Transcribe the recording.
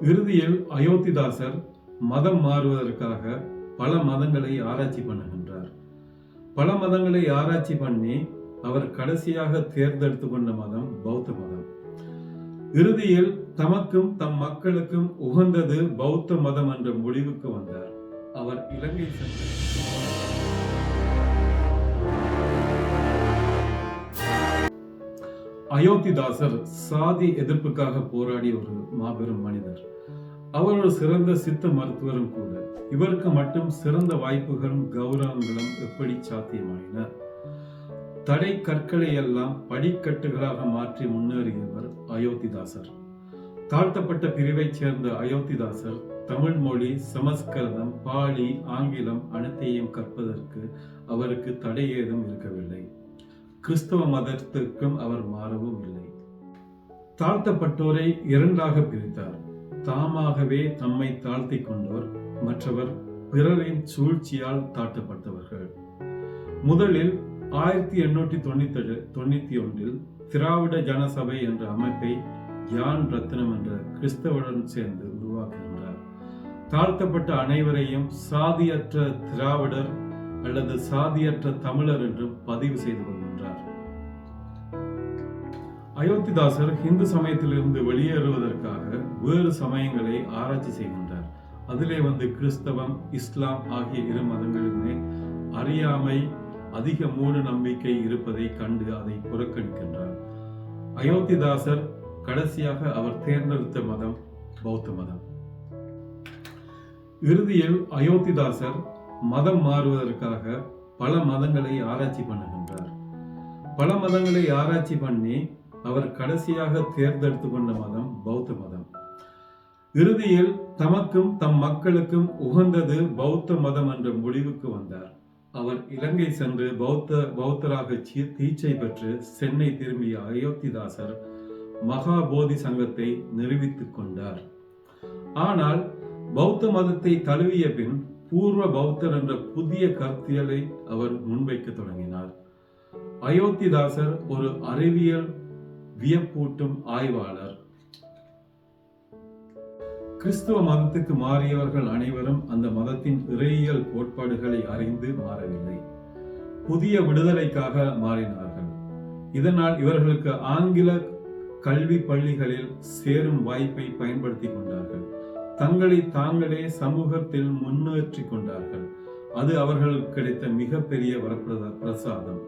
இறுதியில் அயோத்திதாசர் மதம் மாறுவதற்காக பல மதங்களை ஆராய்ச்சி பண்ணுகின்றார். பல மதங்களை ஆராய்ச்சி பண்ணி அவர் கடைசியாக தேர்ந்தெடுத்து கொண்ட மதம் பௌத்த மதம். இறுதியில் தமக்கும் தம் மக்களுக்கும் உகந்தது பௌத்த மதம் என்ற முடிவுக்கு வந்தார். அவர் இலங்கை சென்றார் அயோத்திதாசர் சாதி எதிர்ப்புக்காக போராடிய ஒரு மாபெரும் மனிதர். அவர் ஒரு சிறந்த சித்த மருத்துவரும் கூட. இவருக்கு மட்டும் சிறந்த வாய்ப்புகளும் கௌரவங்களும் எப்படி சாத்தியமாயின? தடை கற்களை எல்லாம் படிக்கட்டுகளாக மாற்றி முன்னேறியவர் அயோத்திதாசர். தாழ்த்தப்பட்ட பிரிவைச் சேர்ந்த அயோத்திதாசர் தமிழ் மொழி சமஸ்கிருதம் பாலி ஆங்கிலம் அனைத்தையும் கற்பதற்கு அவருக்கு தடை ஏதும் இருக்கவில்லை. கிறிஸ்தவ மதத்திற்கும் அவர் மாறவும் இல்லை. தாழ்த்தப்பட்டோரை இரண்டாக பிரித்தார். தாமாகவே தம்மை தாழ்த்தி கொண்டோர் மற்றவர் பிறரின் சூழ்ச்சியால் தாழ்த்தப்பட்டவர்கள். முதலில் ஆயிரத்தி எண்ணூற்றி தொண்ணூத்தி தொண்ணூத்தி ஒன்றில் திராவிட ஜனசபை என்ற அமைப்பை யான் ரத்னம் என்ற கிறிஸ்தவுடன் சேர்ந்து உருவாக்குகின்றார். தாழ்த்தப்பட்ட அனைவரையும் சாதியற்ற திராவிடர் அல்லது சாதியற்ற தமிழர் என்றும் பதிவு செய்து என்றார். அயோத்திதாசர் ஹிந்து சமயத்திலிருந்து வெளியேறுவதற்காக வேறு சமயங்களை ஆராய்ச்சி செய்கின்றார். அதிலே வந்து கிறிஸ்தவம் இஸ்லாம் ஆகிய இரு மதங்களுமே அறியாமை அதிக மூட நம்பிக்கை இருப்பதை கண்டு அதை புறக்கணிக்கின்றார். அயோத்திதாசர் கடைசியாக அவர் தேர்ந்தெடுத்த மதம் பௌத்த மதம். இறுதியில் அயோத்திதாசர் மதம் மாறுவதற்காக பல மதங்களை ஆராய்ச்சி பண்ணுகின்றார். பல மதங்களை ஆராய்ச்சி பண்ணி அவர் கடைசியாக தேர்ந்தெடுத்து கொண்ட மதம் பௌத்த மதம். இறுதியில் தமக்கும் தம் மக்களுக்கும் உகந்தது பௌத்த மதம் என்ற முடிவுக்கு வந்தார். அவர் இலங்கை சென்று பௌத்த பௌத்தராக சி- தீட்சை பெற்று சென்னை திரும்பிய அயோத்திதாசர் மகாபோதி சங்கத்தை நிரூபித்துக் கொண்டார். ஆனால் பௌத்த மதத்தை தழுவிய பின் பூர்வ பௌத்தர் என்ற புதிய கருத்தியலை அவர் முன்வைக்க தொடங்கினார். அயோத்திதாசர் ஒரு அறிவியல் வியப்பூட்டும் ஆய்வாளர். கிறிஸ்துவ மதத்துக்கு மாறியவர்கள் அனைவரும் அந்த மதத்தின் இறையியல் கோட்பாடுகளை அறிந்து மாறவில்லை. புதிய விடுதலைக்காக மாறினார்கள். இதனால் இவர்களுக்கு ஆங்கில கல்வி பள்ளிகளில் சேரும் வாய்ப்பை பயன்படுத்தி கொண்டார்கள். தங்களை தாங்களே சமூகத்தில் முன்னேற்றி கொண்டார்கள். அது அவர்களுக்கு கிடைத்த மிகப்பெரிய வரப்பிரத பிரசாதம்.